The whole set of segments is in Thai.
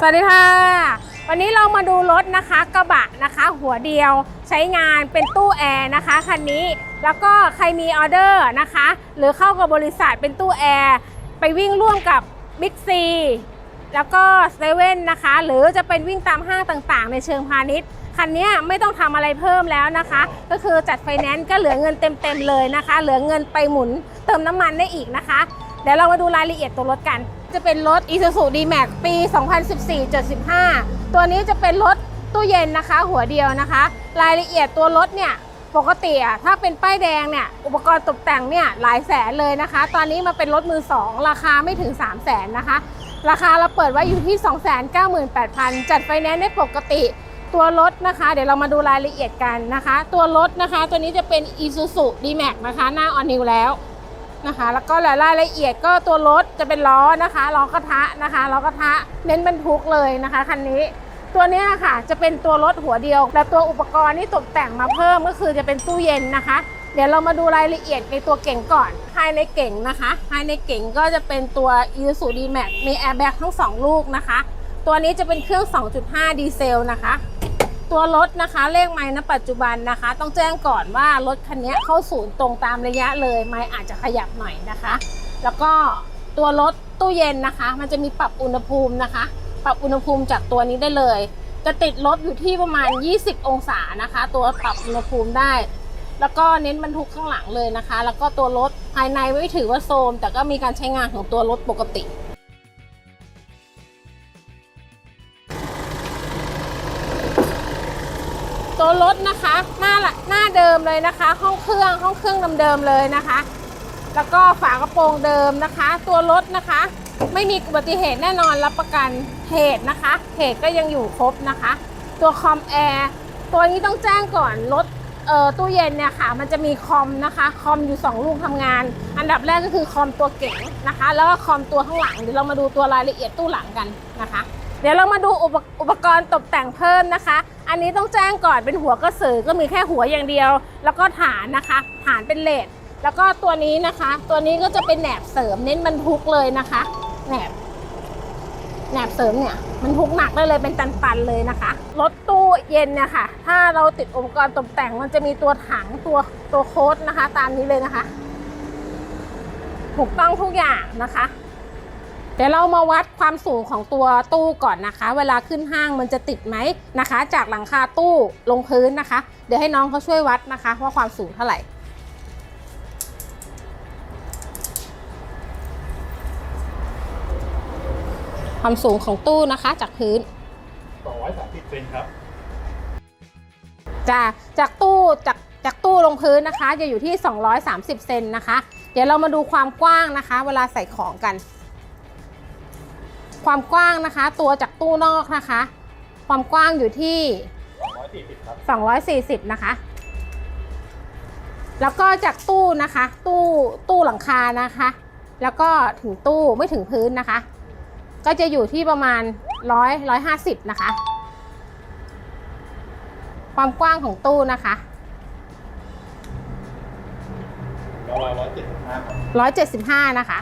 สวัสดีค่ะ วันนี้เรามาดูรถนะคะกระบะนะคะ หัวเดียวใช้งานเป็นตู้แอร์นะคะคันนี้แล้วก็ใครมีออเดอร์นะคะ หรือเข้ากับบริษัทเป็นตู้แอร์ไปวิ่งร่วมกับบิ๊กซีแล้วก็เซเว่นนะคะ หรือจะเป็นวิ่งตามห้างต่างๆ ในเชิงพาณิชย์คันนี้ไม่ต้องทำอะไรเพิ่มแล้วนะคะ ก็คือจัดไฟแนนซ์ก็เหลือเงินเต็มๆเลยนะคะ เหลือเงินไปหมุนเติมน้ำมันได้อีกนะคะ เดี๋ยวเรามาดูรายละเอียดตัวรถกัน จะเป็นรถ Isuzu D-Max ปี 2014 75 ตัวนี้จะเป็นรถตู้เย็นนะคะ หัวเดียวนะคะ รายละเอียดตัวรถเนี่ยปกติอะถ้าเป็นป้ายแดงเนี่ยอุปกรณ์ตกแต่งเนี่ยหลายแสนเลยนะคะ ตอนนี้มาเป็นรถมือ 2 ราคาไม่ถึง 3 0 0แสนนะคะ ราคาเราเปิดไว้อยู่ที่ 298,000 จัดไฟแนนซ์ได้ปกติตัวรถนะคะ เดี๋ยวเรามาดูรายละเอียดกันนะคะ ตัวรถนะคะ ตัวนี้จะเป็น Isuzu D-Max นะคะ หน้าออนิวแล้ว นะคะ แล้วก็รายละเอียดก็ตัวรถจะเป็นล้อนะคะล้อกระทะนะคะล้อกระทะเน้นบรรทุกเลยนะคะคันนี้ตัวนี้ค่ะจะเป็นตัวรถหัวเดียวแต่ตัวอุปกรณ์ที่ตกแต่งมาเพิ่มก็คือจะเป็นตู้เย็นนะคะ เดี๋ยวเรามาดูรายละเอียดในตัวเก่งก่อน ภายในเก่งนะคะ ภายในเก่งก็จะเป็นตัว Isuzu D-Max มีแอร์แบ็กทั้งสองลูกนะคะ ตัวนี้จะเป็นเครื่อง 2.5 ดีเซลนะคะ ตัวรถนะคะเลขไม้ณปัจจุบันนะคะ ต้องแจ้งก่อนว่ารถคันนี้เข้าศูนย์ตรงตามระยะเลยไม้อาจจะขยับหน่อยนะคะ แล้วก็ตัวรถตู้เย็นนะคะ มันจะมีปรับอุณหภูมินะคะ ปรับอุณหภูมิจากตัวนี้ได้เลย จะติดลบอยู่ที่ประมาณ 20 องศานะคะ ตัวปรับอุณหภูมิได้ แล้วก็เน้นบรรทุกข้างหลังเลยนะคะ แล้วก็ตัวรถภายในไม่ถือว่าโซม แต่ก็มีการใช้งานของตัวรถปกติ ตัวรถนะคะ หน้าละหน้าเดิมเลยนะคะ ห้องเครื่องห้องเครื่องเดิมๆเลยนะคะ แล้วก็ฝากระโปรงเดิมนะคะ ตัวรถนะคะ ไม่มีอุบัติเหตุแน่นอนรับประกันเหตุนะคะเหตุก็ยังอยู่ครบนะคะ ตัวคอมแอร์ตัวนี้ต้องแจ้งก่อนรถเอ่อตู้เย็นเนี่ยค่ะมันจะมีคอมนะคะคอมอยู่ 2 ลูกทำงาน อันดับแรกก็คือคอมตัวเก๋งนะคะ แล้วก็คอมตัวข้างหลังเดี๋ยวเรามาดูตัวรายละเอียดตู้หลังกันนะคะ เดี๋ยวเรามาดูอุปอุปกรณ์ตกแต่งเพิ่มนะคะ อันนี้ต้องแจ้งก่อนเป็นหัวกระสือก็มีแค่หัวอย่างเดียว แล้วก็ฐานนะคะ ฐานเป็นเลดแล้วก็ตัวนี้นะคะ ตัวนี้ก็จะเป็นแหนบเสริมเน้นบรรทุกเลยนะคะแหนบแหนบเสริมเนี่ยมันทุกหนักได้เลยเป็นตันๆเลยนะคะรถตู้เย็นเนี่ยค่ะ ถ้าเราติดอุปกรณ์ตกแต่งมันจะมีตัวถังตัวตัวโค้ดนะคะ ตามนี้เลยนะคะ ถูกต้องทุกอย่างนะคะ เดี๋ยวเรามาวัดความสูงของตัวตู้ก่อนนะคะ เวลาขึ้นห้างมันจะติดไหมนะคะ จากหลังคาตู้ลงพื้นนะคะ เดี๋ยวให้น้องเขาช่วยวัดนะคะ ว่าความสูงเท่าไหร่ความสูงของตู้นะคะจากพื้น 230เซนครับจะจากตู้จากจากตู้ลงพื้นนะคะ จะอยู่ที่ 230 เซนนะคะ เดี๋ยวเรามาดูความกว้างนะคะ เวลาใส่ของกัน ความกว้างนะคะ ตัวจากตู้นอกนะคะ ความกว้างอยู่ที่ 240ครับ240 นะคะ แล้วก็จากตู้นะคะ ตู้ตู้หลังคานะคะ แล้วก็ถึงตู้ไม่ถึงพื้นนะคะ ก็จะอยู่ที่ประมาณ 100 150 นะคะ ความกว้างของตู้นะคะแล้ว175ครับ175 นะคะ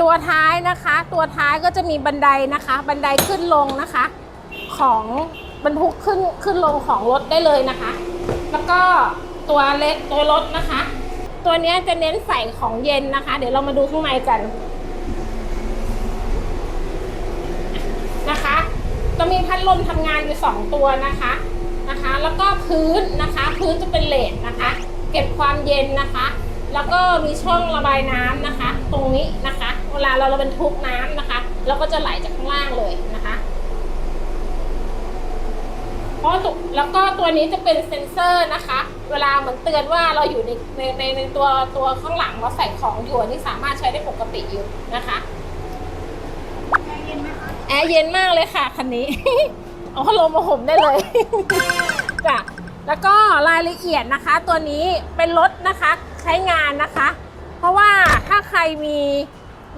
ตัวท้ายนะคะ ตัวท้ายก็จะมีบันไดนะคะ บันไดขึ้นลงนะคะ ของบรรทุกขึ้นขึ้นลงของรถได้เลยนะคะ แล้วก็ตัวเล็กตัวรถนะคะ ตัวเนี้ยจะเน้นใส่ของเย็นนะคะ เดี๋ยวเรามาดูข้างในกันนะคะจะมีพัดลมทำงานอยู่ 2 ตัวนะคะนะคะ แล้วก็พื้นนะคะ พื้นจะเป็นเลดนะคะ เก็บความเย็นนะคะ แล้วก็มีช่องระบายน้ำนะคะ ตรงนี้นะคะ เวลาเราเราบรรทุกน้ำนะคะเราก็จะไหลจากข้างล่างเลยนะคะเพราะตัวแล้วก็ตัวนี้จะเป็นเซ็นเซอร์นะคะ เวลาเหมือนเตือนว่าเราอยู่ในในในในตัวตัวข้างหลังเราใส่ของอยู่นนี้สามารถใช้ได้ปกติอยู่นะคะแอร์เย็นมากเลยค่ะคันนี้เอาพัดลมมาห่มได้เลยจ้ะแล้วก็รายละเอียดนะคะ ตัวนี้เป็นรถนะคะ ใช้งานนะคะ เพราะว่าถ้าใครมี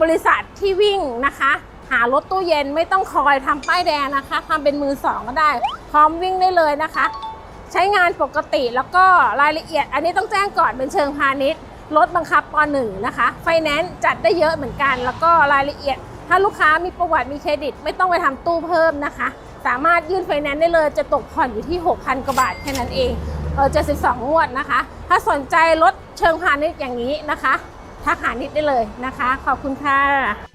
บริษัทที่วิ่งนะคะ หารถตู้เย็นไม่ต้องคอยทำป้ายแดงนะคะทำเป็นมือสองก็ได้ พร้อมวิ่งได้เลยนะคะ ใช้งานปกติแล้วก็รายละเอียด อันนี้ต้องแจ้งก่อนเป็นเชิงพาณิชย์รถบังคับปหนึ่งนะคะไฟแนนซ์จัดได้เยอะเหมือนกัน แล้วก็รายละเอียด ถ้าลูกค้ามีประวัติมีเครดิต ไม่ต้องไปทำตู้เพิ่มนะคะ สามารถยื่นไฟแนนซ์ได้เลยจะตกผ่อนอยู่ที่ 6,000 กว่าบาทแค่นั้นเอง เออ72 งวดนะคะ ถ้าสนใจรถเชิงพาณิชย์อย่างนี้นะคะ ทักหานิดได้เลยนะคะ ขอบคุณค่ะ